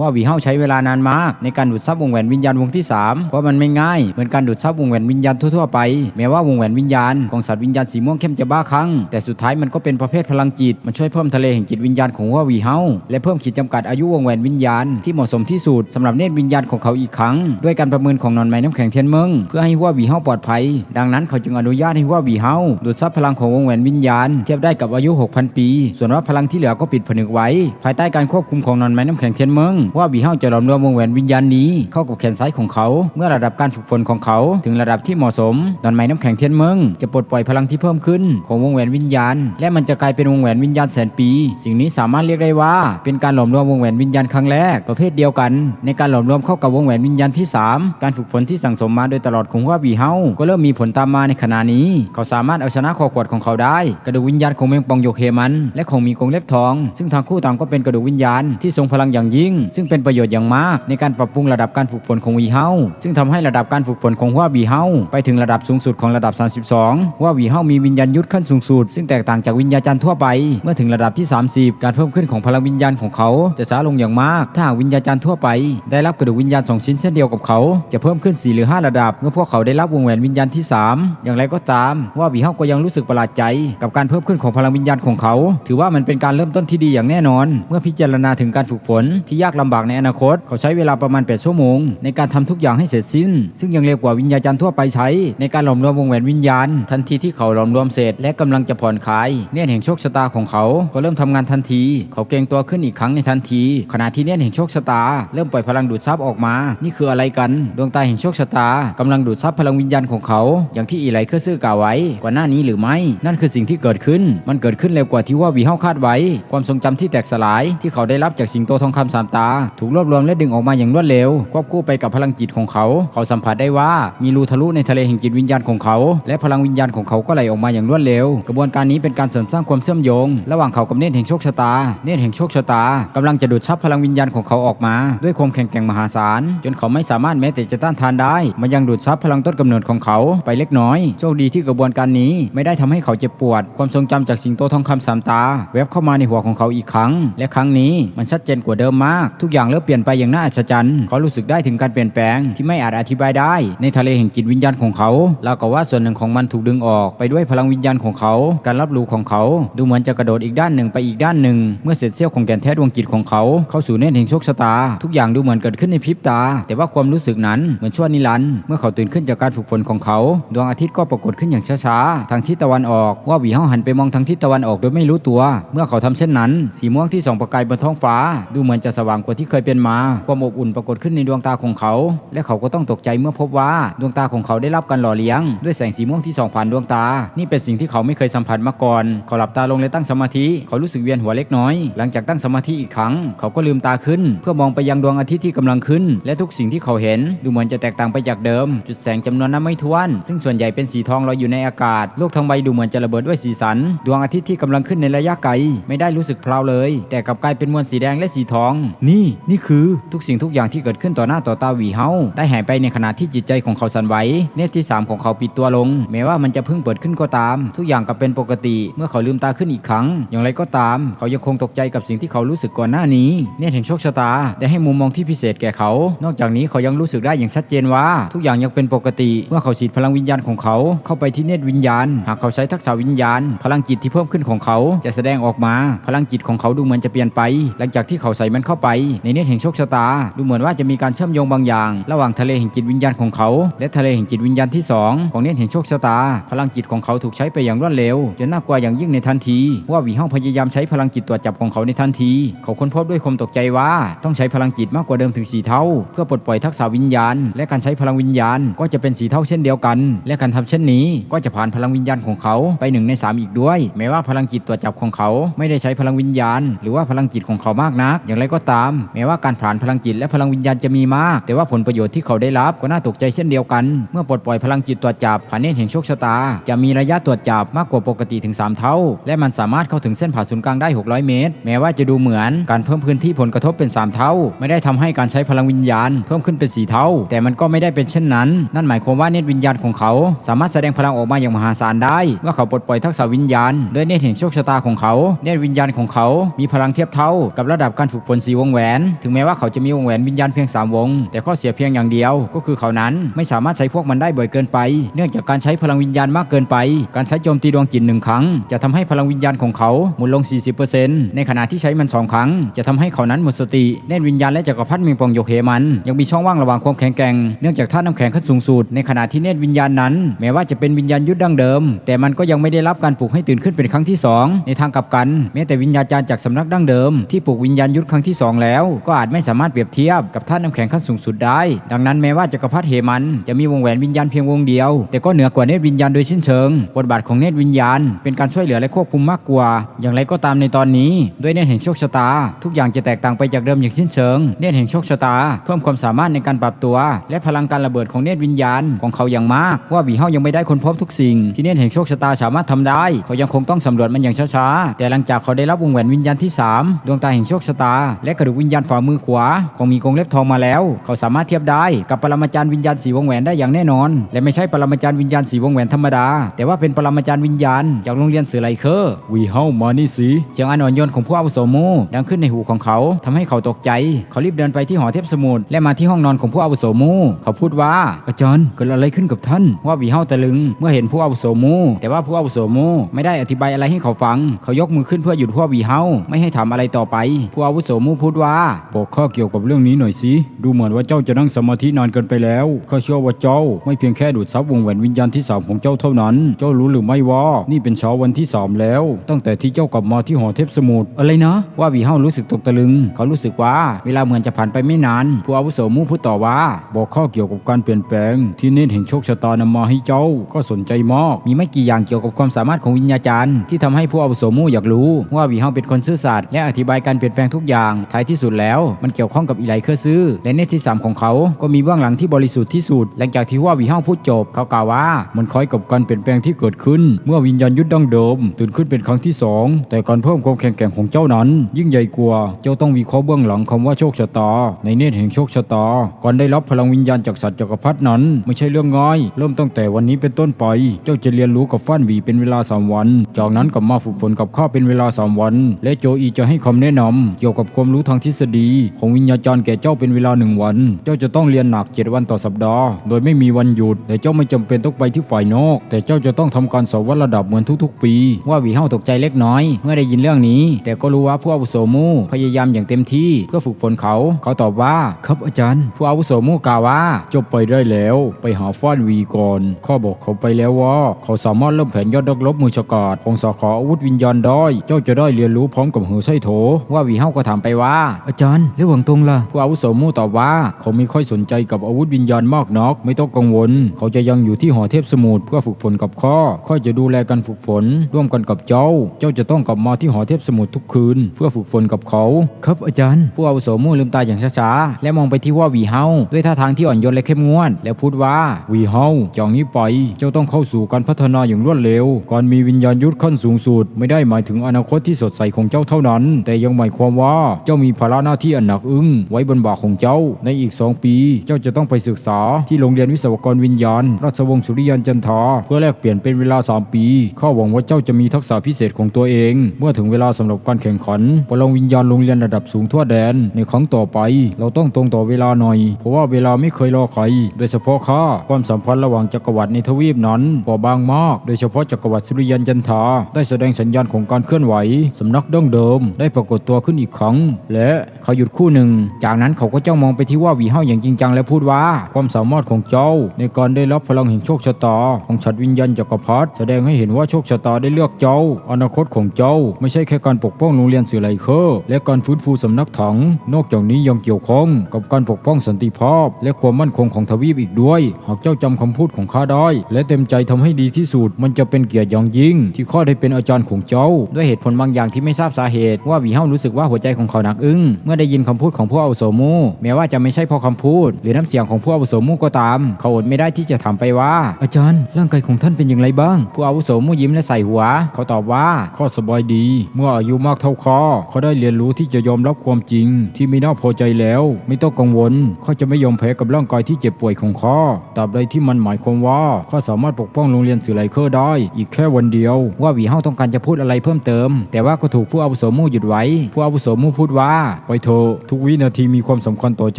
ว่าวีเฮาใช้เวลานานมาก ในการดูดซับวงแหวนวิญญาณวงที่ 3 เพราะมันไม่ง่ายเหมือนการดูดซับวงแหวนวิญญาณทั่วๆไป แม้ว่าวงแหวนวิญญาณของสัตว์วิญญาณสีม่วงเข้มจะบ้าคลั่งแต่สุดท้ายมันก็เป็นประเภทพลังจิต มันช่วยเพิ่มทะเลแห่งจิตวิญญาณของว่าวีเฮาและเพิ่มขีดจำกัดอายุวงแหวนวิญญาณที่เหมาะสมที่สุดสำหรับเนตรวิญญาณของเขาอีกครั้ง ด้วยการประเมินของนอนไม้น้ำแข็งเทียนเมืองเพื่อให้ว่าวีเฮาปลอดภัย ดังนั้นเขาจึงอนุญาตให้ว่าวีเฮาดูดซับพลังของวงแหวนวิญญาณ เทียบได้กับอายุ 6,000 ปี ส่วนว่าพลังที่เหลือก็ปิดผนึกไว้ ภายใต้การควบคุมของนอนไม้น้ำแข็งเทียนเมืองว่าวีเฮาจะหลอมรวมวงแหวนวิญญาณนี้เข้ากับแขนซ้ายของเขา เมื่อระดับการฝึกฝนของเขา ถึงระดับที่เหมาะสมนอนไม้น้ำแข็งเทียนเมืองจะปลดปล่อยพลังที่เพิ่มขึ้น ของวงแหวนวิญญาณ และมันจะกลายเป็นวงแหวนวิญญาณแสนปี สิ่งนี้สามารถเรียกได้ว่า เป็นการหลอมรวมวงแหวนวิญญาณครั้งแรกประเภทเดียวกัน ในการหลอมรวมเข้ากับวงแหวนวิญญาณที่ 3 การฝึกฝนที่สั่งสมมาโดยตลอดของว่าบีเฮาก็เริ่มมีผลตามมาในขณะนี้ เขาสามารถเอาชนะคอขวดของเขาได้ กระดูกวิญญาณของเมงปองโยเคมัน และของมีกงเล็บทอง ซึ่งทางคู่ต่างก็เป็นกระดูกวิญญาณที่ทรงพลังอย่างยิ่งซึ่งเป็นประโยชน์อย่างมากในการปรับปรุงระดับการฝึกฝนของวีเฮาซึ่งทำให้ระดับการฝึกฝนของว่าบีเฮาไปถึงระดับสูงสุดของระดับ 32ว่าวีเฮามีวิญญาณยุทธขั้นสูงสุดซึ่งแตกต่างจากวิญญาจันทร์ทั่วไป เมื่อถึงระดับที่ 30 การเพิ่มขึ้นของพลังวิญญาณของเขาจะช้าลงอย่างมาก ถ้าหากวิญญาจันทร์ทั่วไป ได้รับกระดูกวิญญาณสองชิ้นเช่นเดียวกับเขา จะเพิ่มขึ้น 4 หรือ 5 ระดับ เมื่อพวกเขาได้รับวงแหวนวิญญาณที่ 3 อย่างไรก็ตาม ว่าวีเฮาก็ยังรู้สึกประหลาดใจ กับการเพิ่มขึ้นของพลังวิญญาณของเขา ถือว่ามันเป็นการเริ่มต้นที่ดีอย่างแน่นอน เมื่อพิจารณาถึงการฝึกฝนที่ยากลำบากในอนาคต เขาใช้เวลาประมาณ 8 ชั่วโมง ในการทำทุกอย่างให้เสร็จสิ้น ซึ่งยังเร็วกว่าวิญญาณจันทร์ทั่วไปใช้ ในการหลอมรวมวงแหวนวิญญาณ ทันทีที่เขาหลอมรวมเสร็จ และกำลังจะผ่อนคลายเนียนแห่งโชคชะตาของเขาก็เริ่มทำงานทันที เขาเกรงตัวขึ้นอีกครั้งในทันที ขณะที่เนียนแห่งโชคชะตา เริ่มปล่อยพลังดูดซับออกมา นี่คืออะไรกัน ดวงตาแห่งโชคชะตากำลังดูดซับพลังวิญญาณของเขา อย่างที่อีไลเคอร์ซื่อกล่าวไว้ก่อนหน้านี้หรือไม่ นั่นคือสิ่งที่เกิดขึ้น มันเกิดขึ้นเร็วกว่าที่ว่าวีเฮาคาดไว้ ความทรงจำที่แตกสลายที่เขาได้รับจากสิงโตทองคำสามตาถูกรวบรวมและดึงออกมาอย่างรวดเร็ว ควบคู่ไปกับพลังจิตของเขา เขาสัมผัสได้ว่ามีรูทะลุในทะเลแห่งจิตวิญญาณของเขา และพลังวิญญาณของเขาก็ไหลออกมาอย่างรวดเร็ว กระบวนการนี้เป็นการเสริมสร้างความเชื่อมโยง ระหว่างเขากับเนตรแห่งโชคชะตา เนตรแห่งโชคชะตากำลังจะดูดซับพลังวิญญาณของเขาออกมา ด้วยความแข็งแกร่งมหาศาล จนเขาไม่สามารถแม้แต่จะต้านทานได้ มันยังดูดซับพลังต้นกำเนิดของเขาไปเล็กน้อย โชคดีที่กระบวนการนี้ไม่ได้ทำให้เขาเจ็บปวด ความทรงจำจากสิงโตทองคำสามตา แวบเข้ามาในหัวของเขาอีกครั้ง และครั้งนี้มันชัดเจนกว่าเดิมมากทุกอย่างเริ่มเปลี่ยนไปอย่างน่าอัศจรรย์เขารู้สึกได้ถึงการเปลี่ยนแปลงที่ไม่อาจอธิบายได้ ในทะเลแห่งจิตวิญญาณของเขาแล้วก็ว่าส่วนหนึ่งของมันถูกดึงออกไปด้วยพลังวิญญาณของเขา การรับรู้ของเขา ดูเหมือนจะกระโดดอีกด้านหนึ่งไปอีกด้านหนึ่ง เมื่อเสร็จเสี้ยวของแก่นแท้ดวงจิตของเขา เข้าสู่เนตรแห่งโชคชะตา ทุกอย่างดูเหมือนเกิดขึ้นในพริบตา แต่ว่าความรู้สึกนั้นเหมือนชั่วนิรันด์เมื่อเขาตื่นขึ้นจากการฝึกฝนของเขา ดวงอาทิตย์ก็ปรากฏขึ้นอย่างช้าๆทางทิศตะวันออกว่าวีเฮาหันไปมองทางทิศตะวันออกโดยไม่รู้ตัว เมื่อเขาทำเช่นนั้น สีม่วงที่ส่องประกายบนท้องฟ้า ดูเหมือนจะสว่างกว่าที่เคยเป็นมา ความอบอุ่นปรากฏขึ้นในดวงตาของเขา และเขาก็ต้องตกใจเมื่อพบว่าดวงตาของเขาได้รับการหล่อเลี้ยง ด้วยแสงสีม่วงที่ส่องผ่านดวงตา นี่เป็นสิ่งที่เขาไม่เคยสัมผัสมาก่อน เขาหลับตาลงและตั้งสมาธิ เขารู้สึกเวียนหัวเล็กน้อย หลังจากตั้งสมาธิอีกครั้ง เขาก็ลืมตาขึ้น เพื่อมองไปยังดวงอาทิตย์ที่กำลังขึ้น และทุกสิ่งที่เขาเห็น ดูเหมือนจะแตกต่างไปจากเดิม จุดแสงจำนวนนับไม่ถ้วน ซึ่งส่วนใหญ่เป็นสีทองลอยอยู่ในอากาศ โลกทั้งใบดูเหมือนจะระเบิดด้วยสีสัน ดวงอาทิตย์ที่กำลังขึ้นในระยะไกล ไม่ได้รู้สึกเพลาเลย แต่กลับกลายเป็นมวลสีแดงและสีทอง นี่นี่คือทุกสิ่งทุกอย่างที่เกิดขึ้นต่อหน้าต่อตาหวีเฮาได้หายไปในขณะที่จิตใจของเขาสั่นไหวเนตรที่สามของเขาปิดตัวลง แม้ว่ามันจะเพิ่งเปิดขึ้นก็ตาม ทุกอย่างกลับเป็นปกติ เมื่อเขาลืมตาขึ้นอีกครั้ง อย่างไรก็ตาม เขายังคงตกใจกับสิ่งที่เขารู้สึกก่อนหน้านี้ เนตรแห่งโชคชะตา ได้ให้มุมมองที่พิเศษแก่เขา นอกจากนี้เขายังรู้สึกได้อย่างชัดเจนว่า ทุกอย่างยังเป็นปกติ เมื่อเขาฉีดพลังวิญญาณของเขา เข้าไปที่เนตรวิญญาณ หากเขาใช้ทักษะวิญญาณ พลังจิตที่เพิ่มขึ้นของเขาจะแสดงออกมา พลังจิตของเขาดูเหมือนจะเปลี่ยนไป หลังจากที่เขาใส่มันเข้าไปในเนตรแห่งโชคชะตา ดูเหมือนว่าจะมีการเชื่อมโยงบางอย่าง ระหว่างทะเลแห่งจิตวิญญาณของเขา และทะเลแห่งจิตวิญญาณที่สองของเนตรแห่งโชคชะตา พลังจิตของเขาถูกใช้ไปอย่างรวดเร็วจนน่ากลัวอย่างยิ่งในทันที ว่าวีห้องพยายามใช้พลังจิตตรวจจับของเขาในทันที เขาค้นพบด้วยความตกใจว่าต้องใช้พลังจิตมากกว่าเดิมถึงสี่เท่า เพื่อปลดปล่อยทักษะวิญญาณ และการใช้พลังวิญญาณก็จะเป็นสีเท่าเช่นเดียวกัน และการทำเช่นนี้ก็จะผ่านพลังวิญญาณของเขาไปหนึ่งในสามอีกด้วย แม้ว่าพลังจิตตรวจจับของเขาไม่ได้ใช้พลังวิญญาณ หรือว่าพลังจิตของเขามากนัก อย่างไรก็ตามแม้ว่าการผลานพลังจิตและพลังวิญญาณจะมีมาก แต่ว่าผลประโยชน์ที่เขาได้รับก็น่าตกใจเช่นเดียวกัน เมื่อปลดปล่อยพลังจิตตรวจจับผ่านเนตรแห่งโชคชะตา จะมีระยะตรวจจับมากกว่าปกติถึง 3 เท่า และมันสามารถเข้าถึงเส้นผ่าศูนย์กลางได้ 600 เมตร แม้ว่าจะดูเหมือนการเพิ่มพื้นที่ผลกระทบเป็น 3 เท่า ไม่ได้ทำให้การใช้พลังวิญญาณ เพิ่มขึ้นเป็น 4 เท่า แต่มันก็ไม่ได้เป็นเช่นนั้น นั่นหมายความว่าเนตวิญญาณของเขา สามารถแสดงพลังออกมาอย่างมหาศาลได้เมื่อเขาปลดปล่อยทักษะวิญญาณด้วยเนตแห่งโชคชะตาของเขา เนตวิญญาณของเขา มีพลังเทียบเท่ากับระดับการฝึกฝนสีวงแหวนถึงแม้ว่าเขาจะมีวงแหวนวิญญาณเพียงสามวง แต่ข้อเสียเพียงอย่างเดียว ก็คือเขานั้นไม่สามารถใช้พวกมันได้บ่อยเกินไป เนื่องจากการใช้พลังวิญญาณมากเกินไป การใช้โจมตีดวงจิตหนึ่งครั้ง จะทำให้พลังวิญญาณของเขาหมุนลง 40%ในขณะที่ใช้มันสองครั้ง จะทำให้เขานั้นหมดสติเนตรวิญญาณและจักรพรรดิเมียงปองโยเหมัน ยังมีช่องว่างระหว่างความแข็งแกร่งเนื่องจากธาตุน้ำแข็งขั้นสูงสุดในขณะที่เนตรวิญญาณนั้น แม้ว่าจะเป็นวิญญาณยุทธดั้งเดิม แต่มันก็ยังไม่ได้รับการปลุกให้ตื่นขึ้นเป็นครั้งที่สองในทางกลับกันแม้แต่วิญญาจารย์จากสำนักดั้งเดิมที่ปลุกวิญญาณยุทธครั้งที่สองแล้ว ก็อาจไม่สามารถเปรียบเทียบกับธาตุน้ำแข็งขั้นสูงสุดได้ ดังนั้นแม้ว่าจักรพรรดิเหมันจะมีวงแหวนวิญญาณเพียงวงเดียว แต่ก็เหนือกว่าเนตรวิญญาณโดยสิ้นเชิง บทบาทของเนตรวิญญาณ เป็นการช่วยเหลือและควบคุมมากกว่า อย่างไรก็ตามในตอนนี้ ด้วยเนตรแห่งโชคชะตา ทุกอย่างจะแตกต่างไปจากเดิมอย่างสิ้นเชิง เนตรแห่งโชคชะตา เพิ่มความสามารถในการปรับตัว และพลังการระเบิดของเนตรวิญญาณของเขาอย่างมาก ว่าบีเฮายังไม่ได้ค้นพบทุกสิ่ง ที่เนตรแห่งโชคชะตาสามารถทำได้ เขายังคงต้องสำรวจมันอย่างช้าๆแต่หลังจากเขาได้รับวงแหวนวิญญาณที่ 3 ดวงตาแห่งโชคชะตาและกระดูกวิญญาณฝ่ามือขวาของมีกรงเล็บทองมาแล้ว เขาสามารถเทียบได้กับปรมาจารย์วิญญาณสีวงแหวนได้อย่างแน่นอน และไม่ใช่ปรมาจารย์วิญญาณสีวงแหวนธรรมดา แต่ว่าเป็นปรมาจารย์วิญญาณจากโรงเรียนเสือไลเคอร์วีเฮามานี่สิเสียงอันอ่อนโยนของผู้อาวุโสมูดังขึ้นในหูของเขาทำให้เขาตกใจ เขารีบเดินไปที่หอเทพสมุทรและมาที่ห้องนอนของผู้อาวุโสมูเขาพูดว่าอาจารย์เกิดอะไรขึ้นกับท่านว่าบีเฮาตะลึง เมื่อเห็นผู้อาวุโสมูแต่ว่าผู้อาวุโสมูไม่ได้อธิบายอะไรให้เขาฟัง เขายกมือขึ้นเพื่อหยุดพวกบีเฮาไม่ให้ถามอะไรต่อไป ผู้อาวุโสมูพูดว่าบอกข้าเกี่ยวกับเรื่องนี้หน่อยสิดูเหมือนว่าเจ้าจะนั่งสมาธินานเกินไปแล้วข้าเชื่อว่าเจ้า ไม่เพียงแค่ดูดซับวงแหวนวิญญาณที่สามของเจ้าเท่านั้น เจ้ารู้หรือไม่ว่านี่เป็นเช้าวันที่สามแล้ว ตั้งแต่ที่เจ้ากลับมาที่หอเทพสมุทรอะไรนะ ว่าบีเฮารู้สึกตกตะลึง เขารู้สึกว่าเวลาเหมือนจะผ่านไปไม่นานผู้อาวุโสมูพูดต่อว่า บอกข้าเกี่ยวกับการเปลี่ยนแปลง ที่เน้นแห่งโชคชะตานำมาให้เจ้าก็สนใจมากมีไม่กี่อย่างเกี่ยวกับความสามารถของวิญญาจารย์ที่ทำให้ผู้อาวุโสมู่อยากรู้ว่าวีเฮาเป็นคนซื่อสัตย์และอธิบายการเปลี่ยนแปลงทุกอย่างท้ายที่สุดแล้ว มันเกี่ยวข้องกับอีไลเคอร์ซื้อ และเนตที่สามของเขาก็มีเบื้องหลังที่บริสุทธิ์ที่สุด หลังจากที่ว่าวีเฮาพูดจบ เขากล่าวว่า มันคล้ายกับการเปลี่ยนแปลงที่เกิดขึ้น เมื่อวิญญาณยุทธดั้งเดิมตื่นขึ้นเป็นครั้งที่สองแต่การเพิ่มความแข็งแกร่งของเจ้านั้น ยิ่งใหญ่กว่าเจ้าต้องวิเคราะห์เบื้องหลังคำว่าโชคชะตา ในเนตแห่งโชคชะตาก่อนได้รับพลังวิญญาณจากสัตว์จักรพรรดินั้น ไม่ใช่เรื่องง่าย เริ่มตั้งแต่วันนี้เป็นต้นไป เจ้าจะเรียนรู้กับฟ้านวีเป็นเวลาสามวัน จากนั้นกลับมาฝึกฝนกับข้าเป็นเวลาสามวัน และโจอีจะให้คำแนะนำเกี่ยวกับความรู้ทางทฤษฎี ของวิญญาจารย์แก่เจ้าเป็นเวลาหนึ่งวัน เจ้าจะต้องเรียนหนักเจ็ดวันต่อสัปดาห์ โดยไม่มีวันหยุด แต่เจ้าไม่จำเป็นต้องไปที่ฝ่ายนอก แต่เจ้าจะต้องทำการสอบวัดระดับเหมือนทุกๆ ปี ว่าวีเฮาตกใจเล็กน้อย เมื่อได้ยินเรื่องนี้ แต่ก็รู้ว่าผู้อาวุโสมูพยายามอย่างเต็มที่ เพื่อฝึกฝนเขา เขาตอบว่า ครับอาจารย์ ผู้อาวุโสมูกล่าวว่าเจ้าไปได้แล้ว ไปหาฟ้านวีก่อน ข้าบอกเขาไปแล้วว่า เขาสามารถเริ่มแผนยอดนักรบมือฉกาจของสขอาวุธวิญญาณได้ เจ้าจะได้เรียนรู้พร้อมกับเหอไส้โถ ว่าวีเฮาก็ถามไปว่าอาจารย์แล้วหวังตรงล่ะผู้อาวุโสมู่ตอบว่า เขาไม่ค่อยสนใจกับอาวุธวิญญาณมากนัก ไม่ต้องกังวล เขาจะยังอยู่ที่หอเทพสมุทรเพื่อฝึกฝนกับข้าข้าจะดูแลการฝึกฝน ร่วมกันกับเจ้า เจ้าจะต้องกลับมาที่หอเทพสมุทรทุกคืน เพื่อฝึกฝนกับเขา ครับอาจารย์ ผู้อาวุโสมู่ลืมตาอย่างช้าๆและมองไปที่ว่าวีเฮาด้วยท่าทางที่อ่อนโยนและเข้มงวด แล้วพูดว่าวีเฮาจากนี้ไปเจ้าต้องเข้าสู่การพัฒนาอย่างรวดเร็วการมีวิญญาณยุทธขั้นสูงสุดไม่ได้หมายถึงอนาคตที่สดใสของเจ้าเท่านั้น แต่ยังหมายความว่าเจ้ามีภาระหน้าที่อันหนักอึ้งไว้บนบ่าของเจ้า ในอีกสองปี เจ้าจะต้องไปศึกษาที่โรงเรียนวิศวกรวิญญาณ ราชวงศ์สุริยันจันทาเพื่อแลกเปลี่ยนเป็นเวลา 3 ปี ข้าหวังว่าเจ้าจะมีทักษะพิเศษของตัวเอง เมื่อถึงเวลาสำหรับการแข่งขันพลังวิญญาณโรงเรียนระดับสูงทั่วแดนในครั้งต่อไป เราต้องตรงต่อเวลาหน่อย เพราะว่าเวลาไม่เคยรอใคร โดยเฉพาะข้าความสัมพันธ์ระหว่างจักรวรรดิในทวีปนั้นเบาบางมาก โดยเฉพาะจักรวรรดิสุริยันจันทาได้แสดงสัญญาณของการเคลื่อนไหวสำนักดั้งเดิม ได้ปรากฏตัวขึ้นอีกครั้ง และเขาหยุดคู่หนึ่ง จากนั้นเขาก็จ้องมองไปที่ว่าวีเฮาอย่างจริงจังและพูดว่า ความสามารถของเจ้า ในการได้รับพลังแห่งโชคชะตา ของฉัดวิญญาณจักรพรรดิแสดงให้เห็นว่าโชคชะตาได้เลือกเจ้า อนาคตของเจ้า ไม่ใช่แค่การปกป้องโรงเรียนสื่อไลเคอร์และการฟื้นฟูสำนักถัง นอกจากนี้ยังเกี่ยวข้องกับการปกป้องสันติภาพ และความมั่นคงของทวีปอีกด้วย หากเจ้าจำคำพูดของข้าได้ และเต็มใจทำให้ดีที่สุด มันจะเป็นเกียรติอย่างยิ่ง ที่ข้าได้เป็นอาจารย์ของเจ้า ด้วยเหตุผลบางอย่างที่ไม่ทราบสาเหตุว่าวีเฮารู้สึกว่าหัวใจของเขาหนักอึ้งเมื่อได้ยินคำพูดของผู้อาวุโสมูแม้ว่าจะไม่ใช่พอคำพูด หรือน้ำเสียงของผู้อาวุโสมูก็ตาม เขาอดไม่ได้ที่จะถามไปว่า อาจารย์ ร่างกายของท่านเป็นอย่างไรบ้าง ผู้อาวุโสมูยิ้มและใส่หัว เขาตอบว่าข้อสบายดี เมื่ออายุมากเท่าข้อเขาได้เรียนรู้ที่จะยอมรับความจริง ที่ไม่น่าพอใจแล้ว ไม่ต้องกังวลเขาจะไม่ยอมแพ้กับร่างกายที่เจ็บป่วยของข้าตราบใดที่มันหมายความว่าข้าสามารถปกป้องโรงเรียนสื่อไลเคอร์ได้ อีกแค่วันเดียว ว่าวีเฮาต้องการจะพูดอะไรเพิ่มเติม แต่ว่าก็ถูกผู้อาวุโสมู่หยุดไว้ ผู้อาวุโสมู่พูดว่าไปเถอะทุกวินาทีมีความสำคัญต่อเ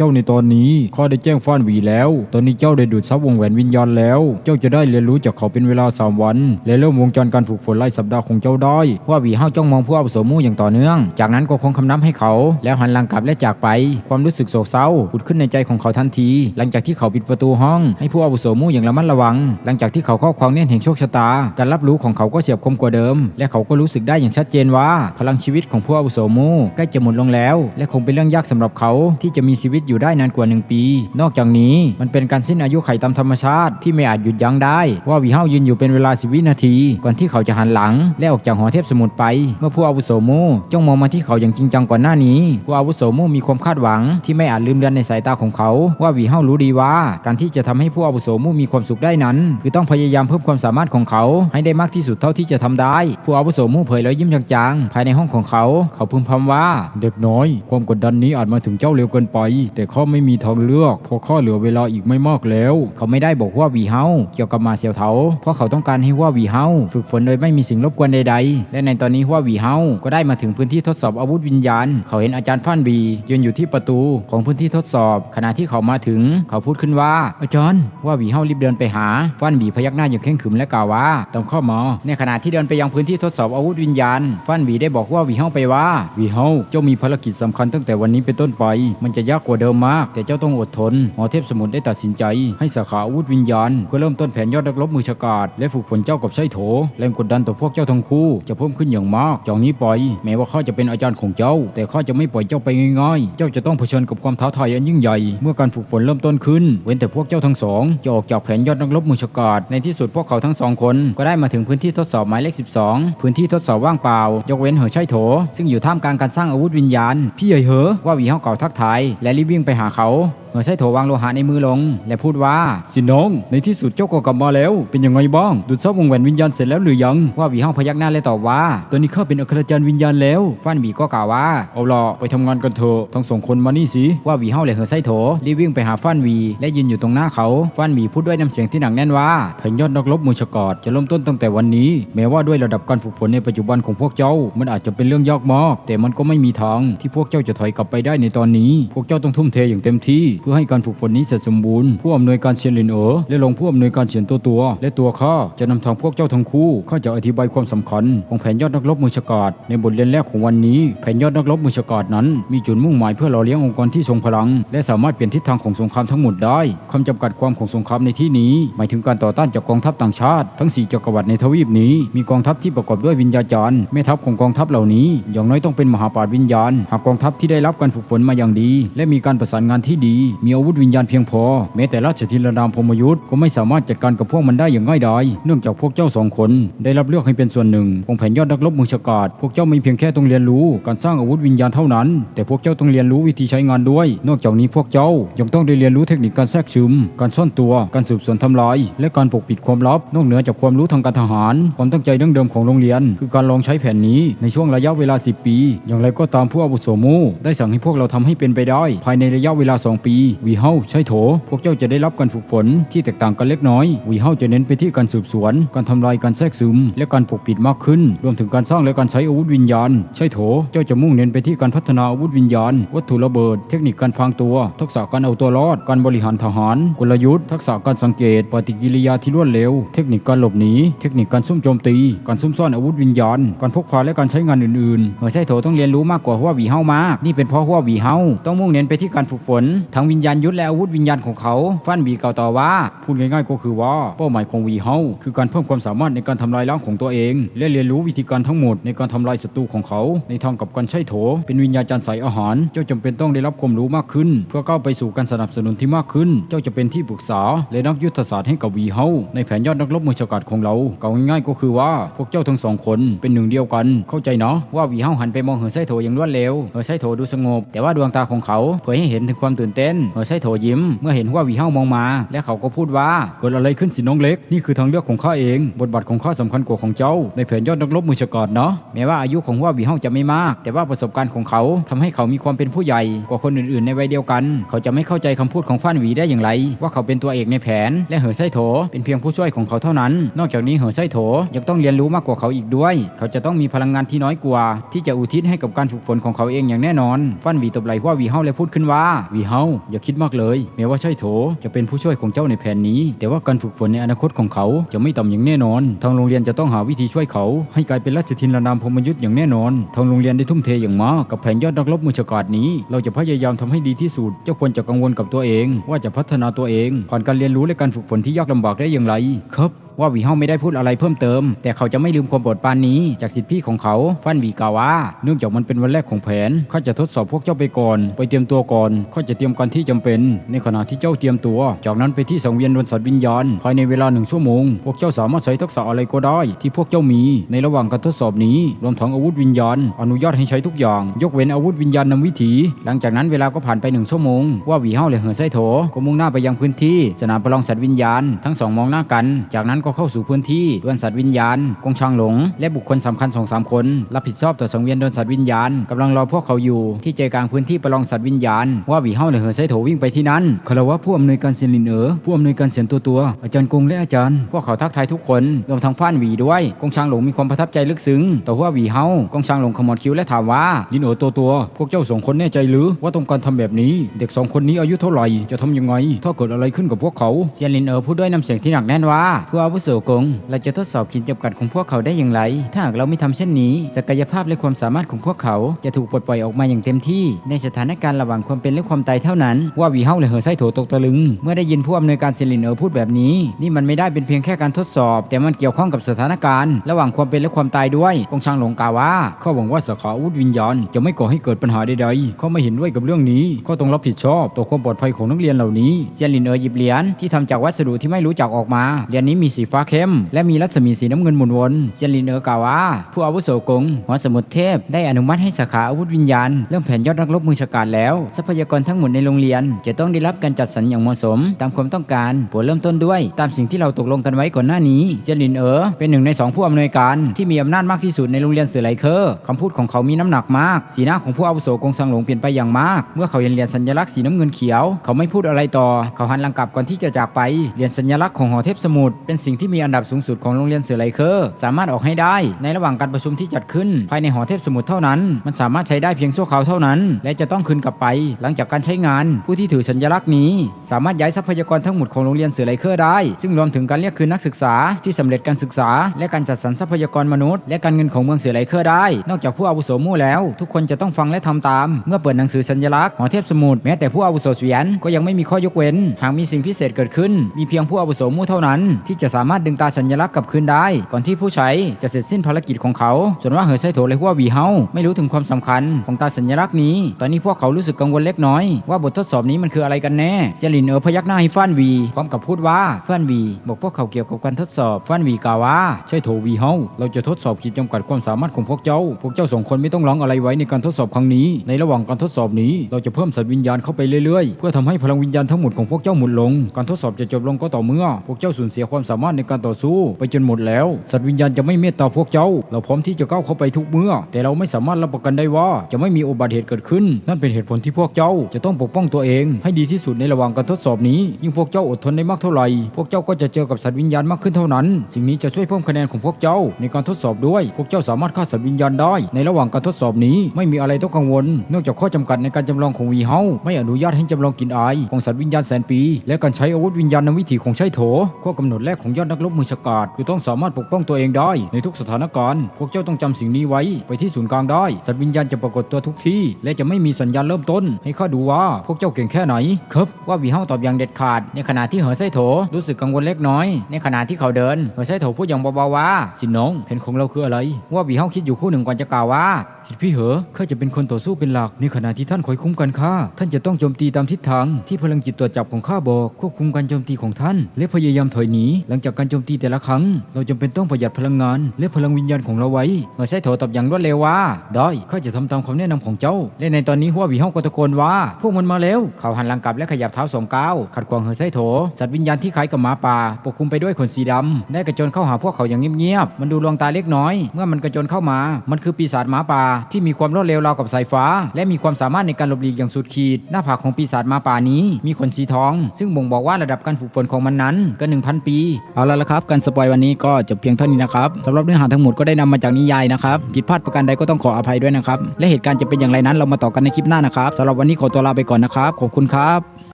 จ้าในตอนนี้ข้าได้แจ้งฟ้านวีแล้ว ตอนนี้เจ้าได้ดูดซับวงแหวนวิญญาณแล้ว เจ้าจะได้เรียนรู้จากเขาเป็นเวลาสามวัน และเริ่มวงจรการฝึกฝนไล่สัปดาห์ของเจ้าได้ว่าหวีเฮาจ้องมองผู้อาวุโสมู่อย่างต่อเนื่อง จากนั้นก็คงคำนับให้เขา แล้วหันหลังกลับและจากไป ความรู้สึกโศกเศร้าผุดขึ้นในใจของเขาทันที หลังจากที่เขาปิดประตูห้อง ให้ผู้อาวุโสมู่อย่างระมัดระวัง หลังจากที่เขาครอบครองเน่นแห่งโชคชะตา การรับรู้ของเขาก็เฉียบคมกว่าเดิม และเขาก็รู้สึกได้อย่างชัดเจนว่า พลังชีวิตของผู้อาวุโสมู่ใกล้จะหมดลงแล้วและคงเป็นเรื่องยากสำหรับเขาที่จะมีชีวิตอยู่ได้นานกว่าหนึ่งปี นอกจากนี้มันเป็นการสิ้นอายุไขตามธรรมชาติที่ไม่อาจหยุดยั้งได้ ว่าวีเฮายืนอยู่เป็นเวลาสิวินาที ก่อนที่เขาจะหันหลัง และออกจากหอเทพสมุทรไป เมื่อผู้อาวุโสมูจ้องมองมาที่เขาอย่างจริงจังก่อนหน้านี้ผู้อาวุโสมูมีความคาดหวัง ที่ไม่อาจลืมเลือนในสายตาของเขา ว่าวีเฮารู้ดีว่า การที่จะทำให้ผู้อาวุโสมูมีความสุขได้นั้น คือต้องพยายามเพิ่มความสามารถของเขา ให้ได้มากที่สุดเท่าที่จะทำได้ ผู้อาวุโสมูเผยรอยยิ้มจางๆภายในห้องของเขา เขาพึมพำว่า เด็กน้อยความกดดันนี้อาจมาถึงเจ้าเร็วเกินไป แต่ข้าไม่มีทางเลือกเพราะข้าเหลือเวลาอีกไม่มากแล้ว เขาไม่ได้บอกว่าวีเฮาเกี่ยวกับมาเซียวเถาเพราะเขาต้องการให้ว่าวีเฮาฝึกฝนโดยไม่มีสิ่งรบกวนใดๆ และในตอนนี้ว่าวีเฮาก็ได้มาถึงพื้นที่ทดสอบอาวุธวิญญาณ เขาเห็นอาจารย์ฟั่นบียืนอยู่ที่ประตูของพื้นที่ทดสอบ ขณะที่เขามาถึง เขาพูดขึ้นว่า อาจารย์ว่าวีเฮารีบเดินไปหาฟั่นบีพยักหน้าอย่างเข่งขรึมและกล่าวว่าต้องข้ามาในขณะที่เดินไปยังพื้นที่ทดสอบอาวุธวิญญาณฟั่นบีได้บอกว่าวีเฮาไปว่าวีเฮาเจ้ามีภารกิจสำคัญตั้งแต่วันนี้เป็นต้นไป มันจะยากกว่าเดิมมาก แต่เจ้าต้องอดทนหอเทพสมุทรได้ตัดสินใจ ให้สาขาอาวุธวิญญาณก็เริ่มต้นแผนยอดนักรบมือฉกาจและฝึกฝนเจ้ากับไส้โถแรงกดดันต่อพวกเจ้าทั้งคู่จะเพิ่มขึ้นอย่างมากจากนี้ไปแม้ว่าข้าจะเป็นอาจารย์ของเจ้า แต่ข้าจะไม่ปล่อยเจ้าไปง่ายๆ เจ้าจะต้องเผชิญกับความท้าทายอันยิ่งใหญ่ เมื่อการฝึกฝนเริ่มต้นขึ้น เว้นแต่พวกเจ้าทั้งสองจะออกจากแผนยอดนักรบมือฉกาจในที่สุดพวกเขาทั้งสองคนก็ได้มาถึงพื้นที่ทดสอบหมายเลข 12 พื้นที่ทดสอบว่างเปล่า ยกเว้นเหอไช่โถ ซึ่งอยู่ท่ามกลางการสร้างอาวุธวิญญาณพี่ใหญ่เหอว่าวีเฮาเก่าทักทายและรีบวิ่งไปหาเขา เหอไส้โถวางโลหะในมือลง และพูดว่า สิน้อง ในที่สุดเจ้าก็กลับมาแล้ว เป็นยังไงบ้าง ดูดซับวงแหวนวิญญาณเสร็จแล้วหรือยัง ว่าหวีเฮาพยักหน้าและตอบว่า ตอนนี้ข้าเป็นอัครจารย์วิญญาณแล้วฟันหวีก็กล่าวว่า เอาล่ะไปทำงานกันเถอะทั้งสองคนมานี่สิ ว่าหวีเฮาและเหอไส้โถรีบวิ่งไปหาฟันหวีและยืนอยู่ตรงหน้าเขาฟันหวีพูดด้วยน้ำเสียงที่หนักแน่นว่าแผนยอดนักรบมือฉกาจจะเริ่มต้นตั้งแต่วันนี้ แม้ว่าด้วยระดับการฝึกฝนในปัจจุบันของพวกเจ้า มันอาจจะเป็นเรื่องยากมาก แต่มันก็ไม่มีทางที่พวกเจ้าจะถอยกลับไปได้ในตอนนี้ พวกเจ้าต้องทุ่มเทอย่างเต็มที่เพื่อให้การฝึกฝนนี้เสร็จสมบูรณ์ผู้อำนวยการเชียนหลินเอ๋อและรองผู้อำนวยการเฉียนตัวตัว และตัวข้าจะนำทางพวกเจ้าทั้งคู่ข้าจะอธิบายความสำคัญ ของแผนยอดนักรบมือฉกาจในบทเรียนแรกของวันนี้แผนยอดนักรบมือฉกาจนั้น มีจุดมุ่งหมายเพื่อหล่อเลี้ยงองค์กรที่ทรงพลัง และสามารถเปลี่ยนทิศทางของสงครามทั้งหมดได้คำจำกัดความของสงครามในที่นี้ หมายถึงการต่อต้านจากกองทัพต่างชาติ ทั้งสี่จักรวรรดิในทวีปนี้ มีกองทัพที่ประกอบด้วยวิญญาจารย์แม่ทัพของกองทัพเหล่านี้ อย่างน้อยต้องเป็นมหาปราชญ์วิญญาณ หากกองทัพที่ได้รับการฝึกฝนมาอย่างดี และมีการประสานงานที่ดีมีอาวุธวิญญาณเพียงพอ แม้แต่ราชธินามพรหมยุทธ์ก็ไม่สามารถจัดการกับพวกมันได้อย่างง่ายดายเนื่องจากพวกเจ้าสองคนได้รับเลือกให้เป็นส่วนหนึ่งของแผนยอดนักรบมือฉกาจพวกเจ้าไม่เพียงแค่ต้องเรียนรู้การสร้างอาวุธวิญญาณเท่านั้น แต่พวกเจ้าต้องเรียนรู้วิธีใช้งานด้วย นอกจากนี้พวกเจ้ายังต้องได้เรียนรู้เทคนิคการแทรกซึม การซ่อนตัว การสืบสวนทำลาย และการปกปิดความลับ นอกเหนือจากความรู้ทางการทหาร ความตั้งใจดั้งเดิมของโรงเรียน คือการลองใช้แผนนี้ในช่วงระยะเวลา 10 ปี อย่างไรก็ตามผู้อาวุโสมูได้สั่งให้พวกเราทำให้เป็นไปได้ ภายในระยะเวลา 2 ปีวีเฮาใช่โถ พวกเจ้าจะได้รับการฝึกฝนที่แตกต่างกันเล็กน้อยวีเฮาจะเน้นไปที่การสืบสวน การทำลายการแทรกซึม และการปกปิดมากขึ้น รวมถึงการสร้างและการใช้อาวุธวิญญาณ ใช่โถ เจ้าจะมุ่งเน้นไปที่การพัฒนาอาวุธวิญญาณ วัตถุระเบิด เทคนิคการพรางตัว ทักษะการเอาตัวรอด การบริหารทหาร กลยุทธ์ ทักษะการสังเกต ปฏิกิริยาที่รวดเร็ว เทคนิคการหลบหนี เทคนิคการซุ่มโจมตี การซุ่มซ่อนอาวุธวิญญาณ การพกพาและการใช้งานอื่นๆเฮอไซโถต้องเรียนรู้มากกว่าหัววีเฮามาก นี่เป็นเพราะหัววีเฮาต้องมุ่งเน้นไปที่การฝึกฝนทั้งววิญญาณยุทธและอาวุธวิญญาณของเขา ฟันบีกล่าวต่อว่า พูดง่ายๆก็คือว่าเป้าหมายของวีเฮาคือการเพิ่มความสามารถในการทำลายล้างของตัวเอง และเรียนรู้วิธีการทั้งหมดในการทำลายศัตรูของเขา ในทางกับการใช้โถ เป็นวิญญาณจารย์สายอาหาร เจ้าจำเป็นต้องได้รับความรู้มากขึ้น เพื่อก้าวไปสู่การสนับสนุนที่มากขึ้น เจ้าจะเป็นที่ปรึกษา และนักยุทธศาสตร์ให้กับวีเฮาในแผนยอดนักรบมือฉกาจของเราเก่าง่ายๆก็คือว่าพวกเจ้าทั้งสองคนเป็นหนึ่งเดียวกัน เข้าใจเนาะว่าวีเฮาหันไปมองเหอไซโถอย่างรวดเร็วเหอไซโถดูสงบ แต่ว่าดวงตาของเขาเผยให้เห็นถึงความตื่นเต้นเหอไซโถยิ้ม เมื่อเห็นว่าวีเฮามองมา และเขาก็พูดว่าเกิดอะไรขึ้นสิน้องเล็ก นี่คือทางเลือกของข้าเอง บทบาทของข้าสำคัญกว่าของเจ้า ในแผนยอดนักรบมือฉกาจเนาะแม้ว่าอายุของว่าวีเฮาจะไม่มาก แต่ว่าประสบการณ์ของเขาทำให้เขามีความเป็นผู้ใหญ่กว่าคนอื่นๆ ในวัยเดียวกัน เขาจะไม่เข้าใจคำพูดของฟ้านหวีได้อย่างไร ว่าเขาเป็นตัวเอกในแผน และเหอไซโถเป็นเพียงผู้ช่วยของเขาเท่านั้น นอกจากนี้เหอไซโถยังต้องเรียนรู้มากกว่าเขาอีกด้วย เขาจะต้องมีพลังงานที่น้อยกว่า ที่จะอุทิศให้กับการฝึกฝนของเขาเองอย่างแน่นอน ฟ้านหวีตบไหล่ว่าวีเฮาและพูดขึ้นว่าวีเฮาอย่าคิดมากเลยแม้ว่าใช่โถจะเป็นผู้ช่วยของเจ้าในแผนนี้ แต่ว่าการฝึกฝนในอนาคตของเขาจะไม่ต่ำอย่างแน่นอน ทางโรงเรียนจะต้องหาวิธีช่วยเขา ให้กลายเป็นราชทินานามพมยุทธ์อย่างแน่นอน ทางโรงเรียนได้ทุ่มเทอย่างมากกับแผนยอดนักรบมือฉกาจนี้ เราจะพยายามทำให้ดีที่สุด เจ้าควรจะกังวลกับตัวเอง ว่าจะพัฒนาตัวเองผ่านการเรียนรู้และการฝึกฝนที่ยากลำบากได้อย่างไร ครับว่าวีเฮาไม่ได้พูดอะไรเพิ่มเติม แต่เขาจะไม่ลืมความโปรดปรานนี้ จากสิทธิพี่ของเขาฟันวีกาวาเนื่องจากมันเป็นวันแรกของแผนข้าจะทดสอบพวกเจ้าไปก่อน ไปเตรียมตัวก่อนข้าจะเตรียมการที่จำเป็น ในขณะที่เจ้าเตรียมตัว จากนั้นไปที่สังเวียนดวลสัตว์วิญญาณ ภายในเวลาหนึ่งชั่วโมง พวกเจ้าสามารถใช้ทักษะอะไรก็ได้ ที่พวกเจ้ามี ในระหว่างการทดสอบนี้ รวมทั้งอาวุธวิญญาณ อนุญาตให้ใช้ทุกอย่าง ยกเว้นอาวุธวิญญาณนำวิถี หลังจากนั้นเวลาก็ผ่านไปหนึ่งชั่วโมง ว่าวีเฮาและเหอไซโถก็มุ่งหน้าไปยังพื้นที่ สนามประลองสัตว์วิญญาณ ทั้งสองมองหน้ากัน จากนั้นก็เข้าสู่พื้นที่ดวลสัตว์วิญญาณ กงชางหลง และบุคคลสำคัญสองสามคน รับผิดชอบต่อสังเวียนดวลสัตว์วิญญาณกำลังรอพวกเขาอยู่ที่ใจกลางพื้นที่ประลองสัตว์วิญญาณว่าวีเฮาและเหอไโถวิ่งไปที่นั้นคารวะผู้อำนวยการเซียนลินเอ๋อผู้อำนวยการเสียนตัวตัว อาจารย์กงและอาจารย์ พวกเขาทักทายทุกคนรวมทั้งฟ้านหวีด้วย กงชางหลงมีความประทับใจลึกซึ้งต่อหัวหวีเฮากงชางหลงขมวดคิ้วและถามว่าลินเอ๋อตัวตัว พวกเจ้าสองคนแน่ใจหรือว่าต้องการทำแบบนี้ เด็กสองคนนี้อายุเท่าไหร่จะทำยังไง ถ้าเกิดอะไรขึ้นกับพวกเขาเซียนลินเอ๋อพูดด้วยน้ำเสียงที่หนักแน่นว่าผู้อาวุโสกงเราจะทดสอบขีดจำกัดของพวกเขาได้อย่างไร ถ้าหากเราไม่ทำเช่นนี้ ศักยภาพและความสามารถของพวกเขาจะถูกปลดปล่อยออกมาอย่างเต็มที่ ในสถานการณ์ระหว่างความเป็นและความตายเท่านั้นว่าหวีเฮาและเหอไส้โถตกตะลึง เมื่อได้ยินผู้อำนวยการเซียนลินเอ๋อพูดแบบนี้ นี่มันไม่ได้เป็นเพียงแค่การทดสอบ แต่มันเกี่ยวข้องกับสถานการณ์ ระหว่างความเป็นและความตายด้วยกงช่างหลงกล่าวว่าข้าหวังว่าสขาอาวุธวิญญาณจะไม่ก่อให้เกิดปัญหาใดๆเขาไม่เห็นด้วยกับเรื่องนี้ก็ต้องรับผิดชอบต่อความปลอดภัยของนักเรียนเหล่านี้เซียนลินเอ๋อหยิบเหรียญที่ทำจากวัสดุที่ไม่รู้จักออกมาเหรียญนี้มีสีฟ้าเข้ม และมีรัศมีสีน้ำเงินหมุนวนเซียนลินเอ๋อกล่าวว่า ผู้อาวุโสกงหัวสมุดเทพได้อนุมัติให้สาขาอาวุธวิญญาณเริ่มแผนยอดนักรบมือฉกาจแล้ว ทรัพยากรทั้งหมดในโรงเรียนจะต้องได้รับการจัดสรรอย่างเหมาะสม ตามความต้องการโปรดเริ่มต้นด้วย ตามสิ่งที่เราตกลงกันไว้ก่อนหน้านี้เซียนลินเอ๋อเป็นหนึ่งในสองผู้อำนวยการที่มีอำนาจมากที่สุดในโรงเรียนเสือไหลเคอร์คำพูดของเขามีน้ำหนักมาก สีหน้าของผู้อาวุโสกงสังหลงเปลี่ยนไปอย่างมาก เมื่อเขาเห็นเหรียญสัญลักษณ์สีน้ำเงินเขียว เขาไม่พูดอะไรต่อ เขาหันหลังกลับก่อนที่จะจากไปเหรียญสัญลักษณ์ของหอเทพสมุทรเป็นสิ่งที่มีอันดับสูงสุดของโรงเรียนเสือไหลเคอร์สามารถออกให้ได้ ในระหว่างการประชุมที่จัดขึ้น ภายในหอเทพสมุทรเท่านั้น มันสามารถใช้ได้เพียงชั่วคราวเท่านั้น และจะต้องคืนกลับไป หลังจากการใช้งานผู้ที่ถือสัญลักษณ์นี้ สามารถย้ายทรัพยากรทั้งหมดของโรงเรียนเสือไลเคอร์ได้ ซึ่งรวมถึงการเรียกคืนนักศึกษาที่สำเร็จการศึกษา และการจัดสรรทรัพยากรมนุษย์ และการเงินของเมืองเสือไลเคอร์ได้ นอกจากผู้อาวุโสมู่แล้ว ทุกคนจะต้องฟังและทำตาม เมื่อเปิดหนังสือสัญลักษณ์หอเทพสมุทรแม้แต่ผู้อาวุโสเสวียนก็ยังไม่มีข้อยกเว้น หากมีสิ่งพิเศษเกิดขึ้น มีเพียงผู้อาวุโสมู่เท่านั้น ที่จะสามารถดึงตาสัญลักษณ์กลับคืนได้ ก่อนที่ผู้ใช้จะเสร็จสิ้นภารกิจของเขา ส่วนว่าเหอไซโถและหัววีเฮาไม่รู้ถึงความสำคัญของตาสัญลักษณ์นี้ ตอนนี้พวกเขารู้สึกกังวลเล็กน้อยว่าบททดสอบนี้มันคืออะไรกันแน่ เซลินเอ๋อพยักหน้าให้ฟ้านวี พร้อมกับพูดว่าฟ้านวี บอกพวกเขาเกี่ยวกับการทดสอบฟ้านวีกล่าวว่า ใช่โถวีเฮาเราจะทดสอบขีดจำกัดความสามารถของพวกเจ้า พวกเจ้าสองคนไม่ต้องร้องอะไรไว้ในการทดสอบครั้งนี้ ในระหว่างการทดสอบนี้ เราจะเพิ่มสัตว์วิญญาณเข้าไปเรื่อยๆ เพื่อทำให้พลังวิญญาณทั้งหมดของพวกเจ้าหมดลง การทดสอบจะจบลงก็ต่อเมื่อ พวกเจ้าสูญเสียความสามารถในการต่อสู้ไปจนหมดแล้ว สัตว์วิญญาณจะไม่เมตตาพวกเจ้า เราพร้อมที่จะก้าวเข้าไปทุกเมื่อ แต่เราไม่สามารถรับประกันได้ว่าจะไม่มีอุบัติเหตุเกิดขึ้น นั่นเป็นเหตุผลที่พวกเจ้าจะต้องปกป้องตัวเอง ให้ดีที่สุดในระหว่างการทดสอบนี้ ยิ่งพวกเจ้าอดทนได้มากเท่าไหร่ พวกเจ้าก็จะเจอกับสัตว์วิญญาณมากขึ้นเท่านั้น สิ่งนี้จะช่วยเพิ่มคะแนนของพวกเจ้าในการทดสอบด้วย พวกเจ้าสามารถฆ่าสัตว์วิญญาณได้ ในระหว่างการทดสอบนี้ไม่มีอะไรต้องกังวล นอกจากข้อจำกัดในการจำลองของวีเฮาไม่อนุญาตให้จำลองกลินอายของสัตว์วิญญาณแสนปี และการใช้อาวุธวิญญาณนวิถีของใช้โถข้อกำหนดแรกของยอดนักรบมือฉกาจคือต้องสามารถปกป้องตัวเองได้ ในทุกสถานการณ์ พวกเจ้าต้องจำสิ่งนี้ไว้ไปที่ศูนย์กลางได้ สัตว์วิญญาณจะปรากฏตัวทุกที่ และจะไม่มีสัญญาณเริ่มต้น ให้ข้าดูว่าพวกเจ้าเก่งแค่ไหนครับว่าวีเฮาตอบอย่างเด็ดขาด ในขณะที่เหอไซโถรู้สึกกังวลเล็กน้อย ในขณะที่เขาเดินเหอไซโถพูดอย่างเบาๆว่าสินน้องแผนของเราคืออะไร ว่าวีเฮาคิดอยู่คู่หนึ่งก่อนจะกล่าวว่า สิทธิพี่เหอข้าจะเป็นคนต่อสู้เป็นหลัก ในขณะที่ท่านคอยคุ้มกันข้าท่านจะต้องโจมตีตามทิศทางที่พลังจิตตรวจจับของข้าบอกควบคุมการโจมตีของท่าน และพยายามถอยหนีหลังจากการโจมตีแต่ละครั้ง เราจำเป็นต้องประหยัดพลังงาน และพลังวิญญาณของเราไว้เหอไซโถตอบอย่างรวดเร็วว่าได้ข้าจะทำตามคำแนะนำของเจ้า และในตอนนี้หัววีเฮาก็ตะโกนว่า พวกมันมาแล้วเขาหันหลังกลับและขยับเท้าสองก้าวขัดขวางเหอไซโถ สัตว์วิญญาณที่คล้ายกับหมาป่าปกคลุมไปด้วยขนสีดำได้กระโจนเข้าหาพวกเขาอย่างเงียบๆมันดูลวงตาเล็กน้อย เมื่อมันกระโจนเข้ามา มันคือปีศาจหมาป่าที่มีความรวดเร็วราวกับสายฟ้า และมีความสามารถในการหลบหลีกอย่างสุดขีด หน้าผากของปีศาจหมาป่านี้ มีขนสีทอง ซึ่งบ่งบอกว่าระดับการฝึกฝนของมันนั้นก็1,000 ปี เอาละละครับ การสปอยวันนี้ก็จบเพียงเท่านี้นะครับสำหรับเนื้อหาทั้งหมดก็ได้นำมาจากนิยายนะครับผิดพลาดประการใดก็ต้องขออภัยด้วยนะครับและเหตุการณ์จะเป็นอย่างไรนั้นเรามาต่อกันในคลิปหน้านะครับสำหรับวันนี้ขอตัวลาไปก่อนนะครับ ขอบคุณครับ